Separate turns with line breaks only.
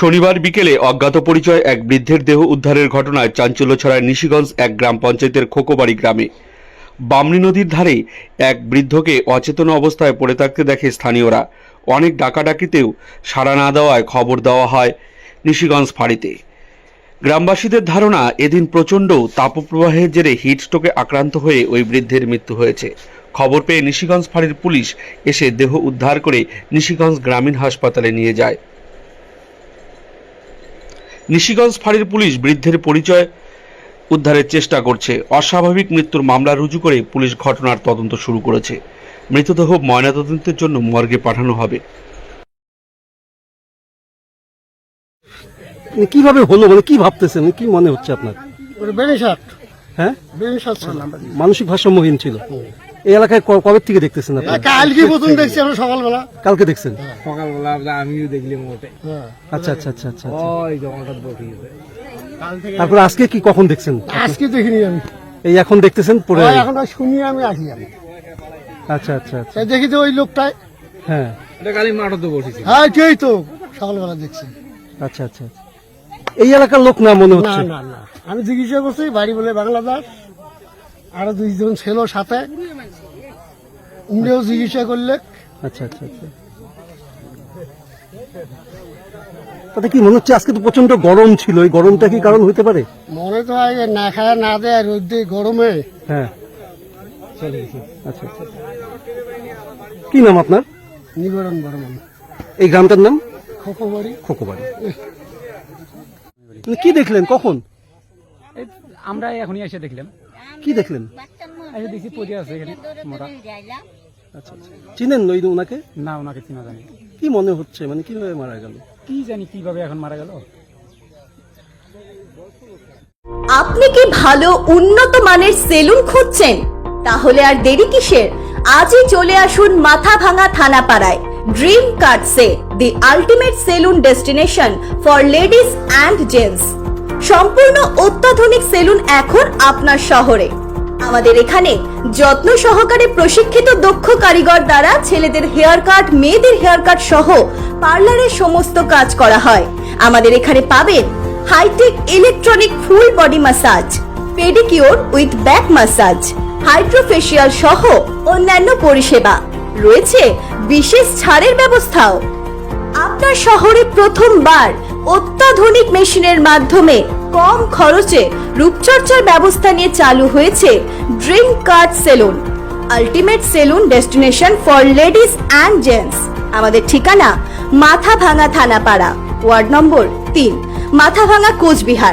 শনিবার বিকেলে অজ্ঞাত পরিচয় এক বৃদ্ধের দেহ উদ্ধারের ঘটনায় চাঞ্চল্য ছড়ায় নিশিগঞ্জ এক গ্রাম পঞ্চায়েতের খোকোবাড়ি গ্রামে। বামনী নদীর ধারে এক বৃদ্ধকে অচেতন অবস্থায় পড়ে থাকতে দেখে স্থানীয়রা। অনেক ডাকাডাকিতেও সাড়া না দেওয়ায় খবর দেওয়া হয় নিশিগঞ্জ ফাঁড়িতে। গ্রামবাসীদের ধারণা, এদিন প্রচণ্ড তাপপ্রবাহের জেরে হিটস্ট্রোকে আক্রান্ত হয়ে ওই বৃদ্ধের মৃত্যু হয়েছে। খবর পেয়ে নিশিগঞ্জ ফাঁড়ির পুলিশ এসে দেহ উদ্ধার করে নিশিগঞ্জ গ্রামীণ হাসপাতালে নিয়ে যায়। নিশিগঞ্জ ফাঁড়ির পুলিশ বৃদ্ধের পরিচয় উদ্ধারের চেষ্টা করছে। অস্বাভাবিক মৃত্যুর মামলা রুজু করে পুলিশ ঘটনার তদন্ত শুরু করেছে। মৃতদেহ ময়নাতদন্তের জন্য মর্গে পাঠানো হবে।
মানে কীভাবে হলো মানে কি ভাবতেছেন? কি মনে হচ্ছে আপনার? হ্যাঁ? মানসিক ভারসাম্যহীন ছিল। এই এলাকায় কবে থেকে দেখতেছেন
কালকে প্রথম দেখছি আমরা সকালবেলা।
কালকে দেখছেন?
সকালবেলা আমিও দেখলাম ওটা
হ্যাঁ।
আচ্ছা আচ্ছা আচ্ছা আচ্ছা আচ্ছা।
ওই বসিয়েছে
তারপরে আজকে কি কখন দেখছেন?
আজকে দেখিনি আমি।
এই এখন দেখতেছেন পরে?
এখন শুনি আমি আসি আমি।
আচ্ছা আচ্ছা আচ্ছা।
দেখি যে ওই লোকটাই।
হ্যাঁ।
এটা খালি মাঠতে বসেছি।
হ্যাঁ কেই তো। সকালবেলা দেখছি।
আচ্ছা আচ্ছা আচ্ছা। এই এলাকার লোক না মনে হচ্ছে?
না না আমি চিকিৎসা করছি বাড়ি বলে বাংলাদেশ। আরও দুইজন ছিল সাথে। উনিও চিকিৎসা করলে।
আচ্ছা আচ্ছা আচ্ছা। তাতে কি মনে হচ্ছে আজকে তো প্রচণ্ড গরম ছিল? এই গরমটা কি কারণ হতে পারে?
মনে তো হয় না খায় না দেয় রোদ্রে গরমে।
হ্যাঁ। আচ্ছা আচ্ছা কি নাম আপনার?
নিবারণ বর্মন।
এই গ্রামটার নাম?
খোকো বাড়ি
খোকোবাড়ি। মানে কি দেখলেন? কখন?
এই আমরা এখনই এসে দেখলাম।
কি দেখলেন?
এসে দেখছি পড়ে আছে এখানে মোরা
আচ্ছা আচ্ছা। চিনেন ওই ওনাকে
না ওনাকে চিনা জানি
কি মনে হচ্ছে মানে কীভাবে মারা গেল?
কি জানি কীভাবে এখন মারা গেল?
আপনি কি ভালো উন্নত মানের সেলুন খুঁজছেন? তাহলে আর দেরি কিসের? আজই চলে আসুন মাথা ভাঙা থানাপাড়ায়। Dream cuts the ultimate salon destination for ladies and gents. সম্পূর্ণ অত্যাধুনিক সেলুন এখন আপনার শহরে। আমাদের এখানে যত্ন সহকারে প্রশিক্ষিত দক্ষ কারিগর দ্বারা ছেলেদের হেয়ার কাট, মেয়েদের হেয়ার কাট সহ পার্লারের সমস্ত কাজ করা হয়। আমাদের এখানে পাবেন hi tech electronic full body massage pedicure with back massage hydrofacial সহ অন্যান্য পরিষেবা। রয়েছে বিশেষ ছাড়ের ব্যবস্থাও। আপনার শহরে প্রথমবার অত্যাধুনিক মেশিনের মাধ্যমে কম খরচে রূপচর্চার ব্যবস্থা নিয়ে চালু হয়েছে dream card salon, ultimate salon destination for ladies and gents. আমাদের ঠিকানা মাথা ভাঙা থানাপাড়া, ওয়ার্ড নম্বর তিন মাথা ভাঙা কোচবিহার।